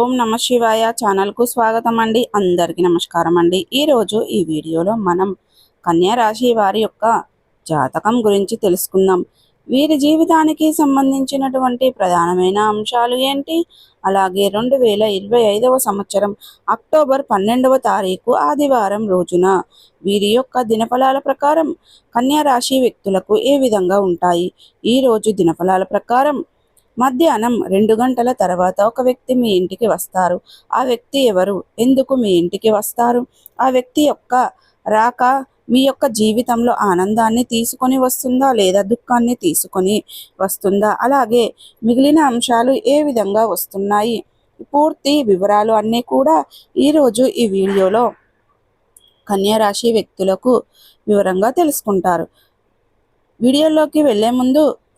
ఓం నమ శివాయ ఛానల్కు స్వాగతం అండి అందరికీ నమస్కారం అండి ఈరోజు ఈ వీడియోలో మనం కన్యా రాశి వారి యొక్క జాతకం గురించి తెలుసుకుందాం. వీరి జీవితానికి సంబంధించినటువంటి ప్రధానమైన అంశాలు ఏంటి? అలాగే రెండు వేల ఇరవై ఐదవ సంవత్సరం అక్టోబర్ పన్నెండవ తారీఖు ఆదివారం రోజున వీరి యొక్క దినఫలాల ప్రకారం కన్యా రాశి వ్యక్తులకు ఏ విధంగా ఉంటాయి? ఈ రోజు దినఫలాల ప్రకారం మధ్యాహ్నం రెండు గంటల తర్వాత ఒక వ్యక్తి మీ ఇంటికి వస్తారు. ఆ వ్యక్తి ఎవరు? ఎందుకు మీ ఇంటికి వస్తారు? ఆ వ్యక్తి యొక్క రాక మీ యొక్క జీవితంలో ఆనందాన్ని తీసుకొని వస్తుందా? లేదా దుఃఖాన్ని తీసుకొని వస్తుందా? అలాగే మిగిలిన అంశాలు ఏ విధంగా వస్తున్నాయి? పూర్తి వివరాలు అన్నీ కూడా ఈరోజు ఈ వీడియోలో కన్యారాశి వ్యక్తులకు వివరంగా తెలుసుకుంటారు. వీడియోలోకి వెళ్ళే ముందు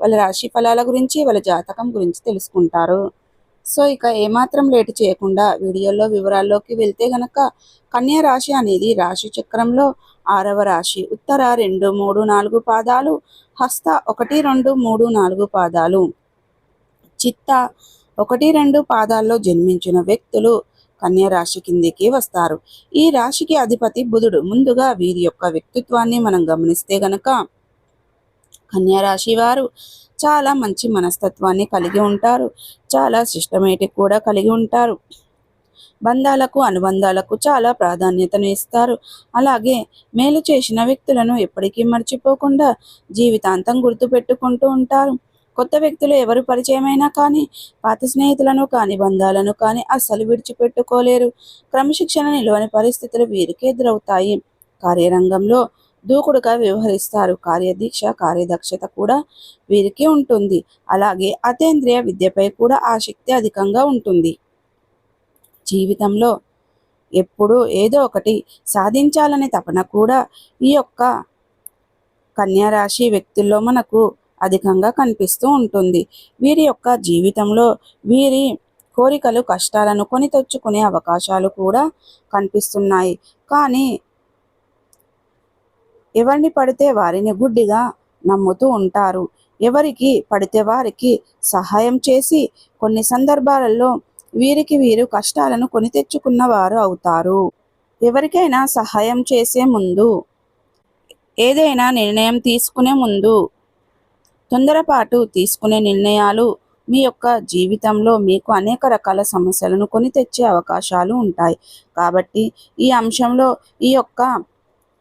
వాళ్ళ రాశి ఫలాల గురించి వాళ్ళ జాతకం గురించి తెలుసుకుంటారు. సో ఇక ఏమాత్రం లేటు చేయకుండా వీడియోలో వివరాల్లోకి వెళ్తే గనక కన్యా రాశి అనేది రాశి చక్రంలో ఆరవ రాశి. ఉత్తర రెండు మూడు నాలుగు పాదాలు హస్త ఒకటి రెండు మూడు నాలుగు పాదాలు. చిత్త ఒకటి రెండు పాదాల్లో జన్మించిన వ్యక్తులు కన్యా రాశి కిందికి వస్తారు. ఈ రాశికి అధిపతి బుధుడు. ముందుగా వీరి యొక్క వ్యక్తిత్వాన్ని మనం గమనిస్తే గనక కన్యారాశి వారు చాలా మంచి మనస్తత్వాన్ని కలిగి ఉంటారు. చాలా సిస్టమేటిక్ కూడా కలిగి ఉంటారు. బంధాలకు అనుబంధాలకు చాలా ప్రాధాన్యతను ఇస్తారు. అలాగే మేలు చేసిన వ్యక్తులను ఎప్పటికీ మర్చిపోకుండా జీవితాంతం గుర్తుపెట్టుకుంటూ ఉంటారు. కొత్త వ్యక్తులు ఎవరు పరిచయమైనా కానీ పాత స్నేహితులను కానీ బంధాలను కానీ అస్సలు విడిచిపెట్టుకోలేరు. క్రమశిక్షణ నిలవని పరిస్థితులు వీరికి ఎదురవుతాయి. కార్యరంగంలో దూకుడుగా వ్యవహరిస్తారు. కార్యదీక్ష కార్యదక్షత కూడా వీరికి ఉంటుంది. అలాగే అతేంద్రియ విద్యపై కూడా ఆసక్తి అధికంగా ఉంటుంది. జీవితంలో ఎప్పుడూ ఏదో ఒకటి సాధించాలనే తపన కూడా ఈ యొక్క కన్యారాశి వ్యక్తుల్లో మనకు అధికంగా కనిపిస్తూ ఉంటుంది. వీరి యొక్క జీవితంలో వీరి కోరికలు కష్టాలను కొని తెచ్చుకునే అవకాశాలు కూడా కనిపిస్తున్నాయి. కానీ ఎవరిని పడితే వారిని గుడ్డిగా నమ్ముతూ ఉంటారు. ఎవరికి పడితే వారికి సహాయం చేసి కొన్ని సందర్భాలలో వీరికి వీరు కష్టాలను కొని తెచ్చుకున్న వారు అవుతారు. ఎవరికైనా సహాయం చేసే ముందు ఏదైనా నిర్ణయం తీసుకునే ముందు తొందరపాటు తీసుకునే నిర్ణయాలు మీ యొక్క జీవితంలో మీకు అనేక రకాల సమస్యలను కొని తెచ్చే అవకాశాలు ఉంటాయి. కాబట్టి ఈ అంశంలో ఈ యొక్క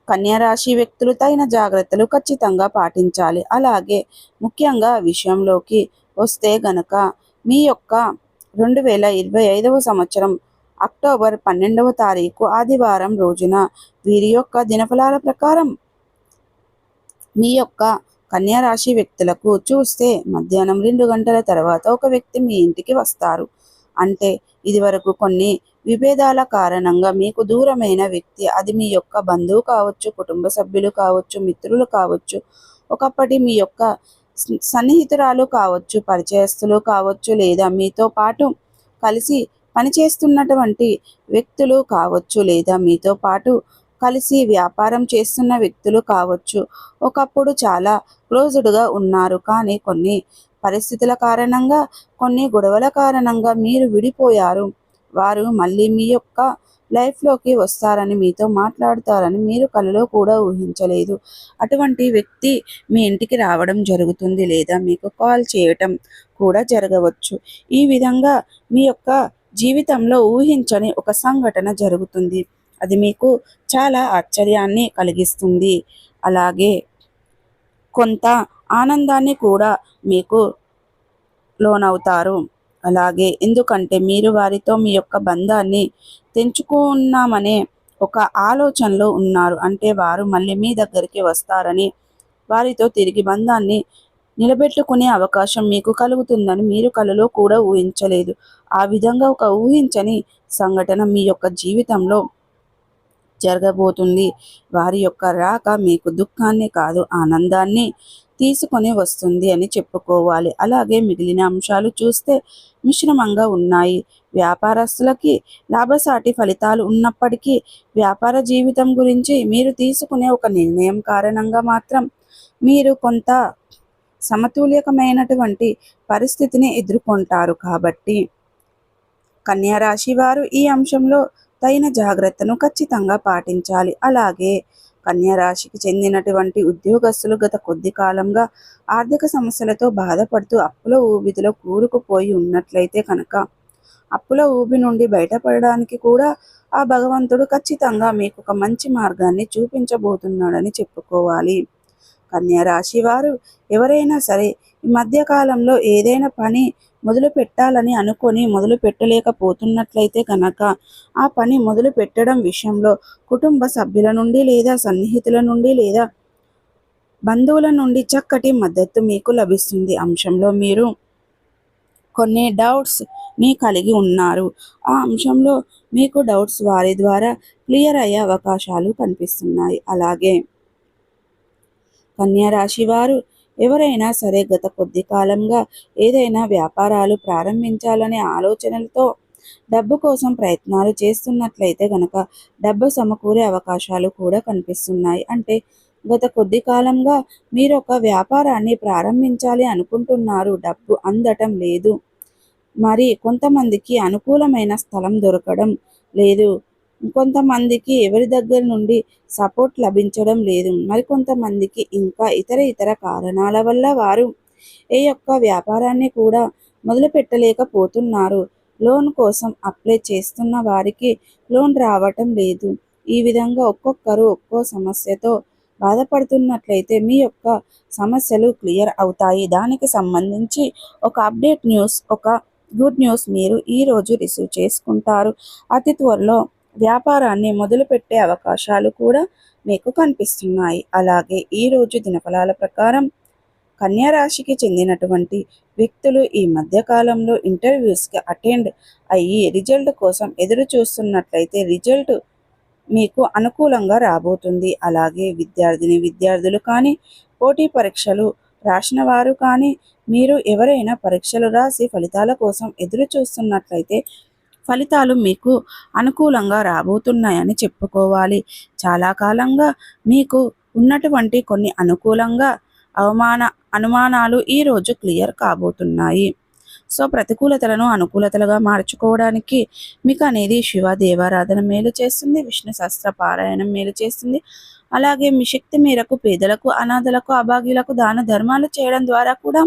కన్యారాశి వ్యక్తులు తగిన జాగ్రత్తలు ఖచ్చితంగా పాటించాలి. అలాగే ముఖ్యంగా విషయంలోకి వస్తే గనక మీ యొక్క రెండు వేల ఇరవై ఐదవ సంవత్సరం అక్టోబర్ పన్నెండవ తారీఖు ఆదివారం రోజున వీరి యొక్క దినఫలాల ప్రకారం మీ యొక్క కన్యారాశి వ్యక్తులకు చూస్తే మధ్యాహ్నం రెండు గంటల తర్వాత ఒక వ్యక్తి మీ ఇంటికి వస్తారు. అంటే ఇది వరకు కొన్ని విభేదాల కారణంగా మీకు దూరమైన వ్యక్తి అది మీ యొక్క బంధువు కావచ్చు కుటుంబ సభ్యులు కావచ్చు మిత్రులు కావచ్చు ఒకప్పటి మీ యొక్క సన్నిహితురాలు కావచ్చు పరిచయస్తులు కావచ్చు లేదా మీతో పాటు కలిసి పనిచేస్తున్నటువంటి వ్యక్తులు కావచ్చు లేదా మీతో పాటు కలిసి వ్యాపారం చేస్తున్న వ్యక్తులు కావచ్చు ఒకప్పుడు చాలా క్లోజ్డ్గా ఉన్నారు. కానీ కొన్ని పరిస్థితుల కారణంగా కొన్ని గొడవల కారణంగా మీరు విడిపోయారు. వారు మళ్ళీ మీ యొక్క లైఫ్లోకి వస్తారని మీతో మాట్లాడతారని మీరు కలలో కూడా ఊహించలేదు. అటువంటి వ్యక్తి మీ ఇంటికి రావడం జరుగుతుంది లేదా మీకు కాల్ చేయటం కూడా జరగవచ్చు. ఈ విధంగా మీ యొక్క జీవితంలో ఊహించని ఒక సంఘటన జరుగుతుంది. అది మీకు చాలా ఆశ్చర్యాన్ని కలిగిస్తుంది. అలాగే కొంత ఆనందాన్ని కూడా మీకు లోనవుతారు. అలాగే ఎందుకంటే మీరు వారితో మీ యొక్క బంధాన్ని తెంచుకున్నామనే ఒక ఆలోచనలో ఉన్నారు. అంటే వారు మళ్ళీ మీ దగ్గరికి వస్తారని వారితో తిరిగి బంధాన్ని నిలబెట్టుకునే అవకాశం మీకు కలుగుతుందని మీరు కలలో కూడా ఊహించలేదు. ఆ విధంగా ఒక ఊహించని సంఘటన మీ యొక్క జీవితంలో జరగబోతుంది. వారి యొక్క రాక మీకు దుఃఖాన్ని కాదు ఆనందాన్ని తీసుకొని వస్తుంది అని చెప్పుకోవాలి. అలాగే మిగిలిన అంశాలు చూస్తే మిశ్రమంగా ఉన్నాయి. వ్యాపారస్తులకి లాభసాటి ఫలితాలు ఉన్నప్పటికీ వ్యాపార జీవితం గురించి మీరు తీసుకునే ఒక నిర్ణయం కారణంగా మాత్రం మీరు కొంత సమతుల్యకమైనటువంటి పరిస్థితిని ఎదుర్కొంటారు కాబట్టి. కన్యా రాశి వారు ఈ అంశంలో తగిన జాగ్రత్తను ఖచ్చితంగా పాటించాలి. అలాగే కన్యా రాశికి చెందినటువంటి ఉద్యోగస్తులు గత కొద్ది కాలంగా ఆర్థిక సమస్యలతో బాధపడుతూ అప్పుల ఊబిదిలో కూరుకుపోయి ఉన్నట్లయితే కనుక అప్పుల ఊబి నుండి బయటపడడానికి కూడా ఆ భగవంతుడు ఖచ్చితంగా మీకు ఒక మంచి మార్గాన్ని చూపించబోతున్నాడని చెప్పుకోవాలి. కన్యా రాశి వారు ఎవరైనా సరే ఈ మధ్యకాలంలో ఏదైనా పని మొదలు పెట్టాలని అనుకొని మొదలు పెట్టలేకపోతున్నట్లయితే కనుక ఆ పని మొదలు పెట్టడం విషయంలో కుటుంబ సభ్యుల నుండి లేదా సన్నిహితుల నుండి లేదా బంధువుల నుండి చక్కటి మద్దతు మీకు లభిస్తుంది అంశంలో మీరు కొన్ని డౌట్స్ని కలిగి ఉన్నారు. ఆ అంశంలో మీకు డౌట్స్ వారి ద్వారా క్లియర్ అయ్యే అవకాశాలు కనిపిస్తున్నాయి. అలాగే కన్యా రాశి వారు ఎవరైనా సరే గత కొద్ది కాలంగా ఏదైనా వ్యాపారాలు ప్రారంభించాలనే ఆలోచనలతో డబ్బు కోసం ప్రయత్నాలు చేస్తున్నట్లయితే గనక డబ్బు సమకూరే అవకాశాలు కూడా కనిపిస్తున్నాయి. అంటే గత కొద్ది కాలంగా మీరు ఒక వ్యాపారాన్ని ప్రారంభించాలి అనుకుంటున్నారు. డబ్బు అందటం లేదు. మరి కొంతమందికి అనుకూలమైన స్థలం దొరకడం లేదు. కొంతమందికి ఎవరి దగ్గర నుండి సపోర్ట్ లభించడం లేదు. మరికొంతమందికి ఇంకా ఇతర ఇతర కారణాల వల్ల వారు ఏ యొక్క వ్యాపారాన్ని కూడా మొదలుపెట్టలేకపోతున్నారు. లోన్ కోసం అప్లై చేస్తున్న వారికి లోన్ రావటం లేదు. ఈ విధంగా ఒక్కొక్కరు ఒక్కో సమస్యతో బాధపడుతున్నట్లయితే మీ యొక్క సమస్యలు క్లియర్ అవుతాయి. దానికి సంబంధించి ఒక అప్డేట్ న్యూస్ ఒక గుడ్ న్యూస్ మీరు ఈరోజు రిసీవ్ చేసుకుంటారు. అతి త్వరలో వ్యాపారాన్ని మొదలుపెట్టే అవకాశాలు కూడా మీకు కనిపిస్తున్నాయి. అలాగే ఈరోజు దినఫలాల ప్రకారం కన్యా రాశికి చెందినటువంటి వ్యక్తులు ఈ మధ్యకాలంలో ఇంటర్వ్యూస్కి అటెండ్ అయ్యి రిజల్ట్ కోసం ఎదురు చూస్తున్నట్లయితే రిజల్ట్ మీకు అనుకూలంగా రాబోతుంది. అలాగే విద్యార్థిని విద్యార్థులు కానీ పోటీ పరీక్షలు రాసిన వారు కానీ మీరు ఎవరైనా పరీక్షలు రాసి ఫలితాల కోసం ఎదురు చూస్తున్నట్లయితే ఫలితాలు మీకు అనుకూలంగా రాబోతున్నాయని చెప్పుకోవాలి. చాలా కాలంగా మీకు ఉన్నటువంటి కొన్ని అనుకూలంగా అవమాన అనుమానాలు ఈరోజు క్లియర్ కాబోతున్నాయి. సో ప్రతికూలతలను అనుకూలతలుగా మార్చుకోవడానికి మీకు అనేది శివ దేవారాధన మేలు చేస్తుంది విష్ణు శాస్త్ర పారాయణం మేలు చేస్తుంది. అలాగే మీ శక్తి మేరకు పేదలకు అనాథలకు అభాగ్యులకు దాన ధర్మాలు చేయడం ద్వారా కూడా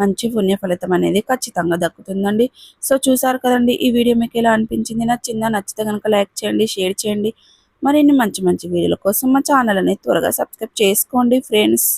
మంచి పుణ్య ఫలితం అనేది ఖచ్చితంగా దక్కుతుందండి. సో చూసారు కదండి ఈ వీడియో మీకు ఎలా అనిపించింది? నచ్చిందా? నచ్చితే కనుక లైక్ చేయండి షేర్ చేయండి. మరిన్ని మంచి మంచి వీడియోల కోసం మా ఛానల్ అనేది త్వరగా సబ్స్క్రైబ్ చేసుకోండి ఫ్రెండ్స్.